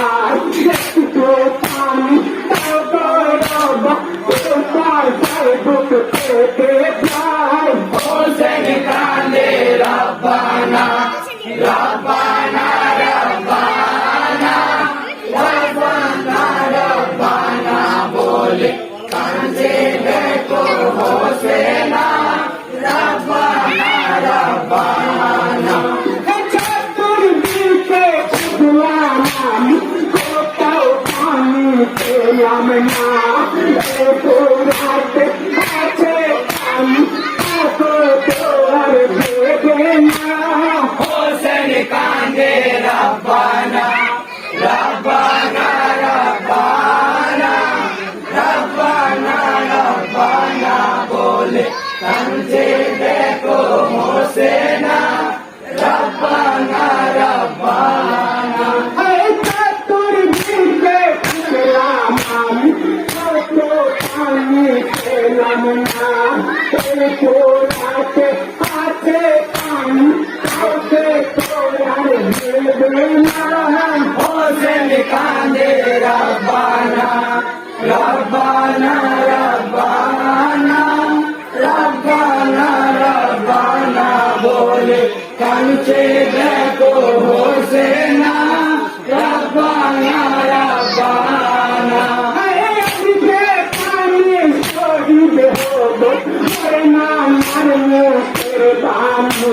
চাই পেলাম না কাছে আমি এত তো আর দেবে না হোসেন কান্দে রব্বানা রব্বানা রব্বানা রব্বানা রব্বানা বলে কান্দে দেখো হোসেনা পানি পেলাম না। এত রাতে কাছে আমি কাউকে তো আর দেবে না। হোসেন কান্দে রব্বানা রব্বানা রব্বানা দেখো হোসেনা।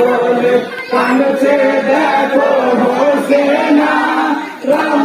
बोले कान से देखो हो सेना राम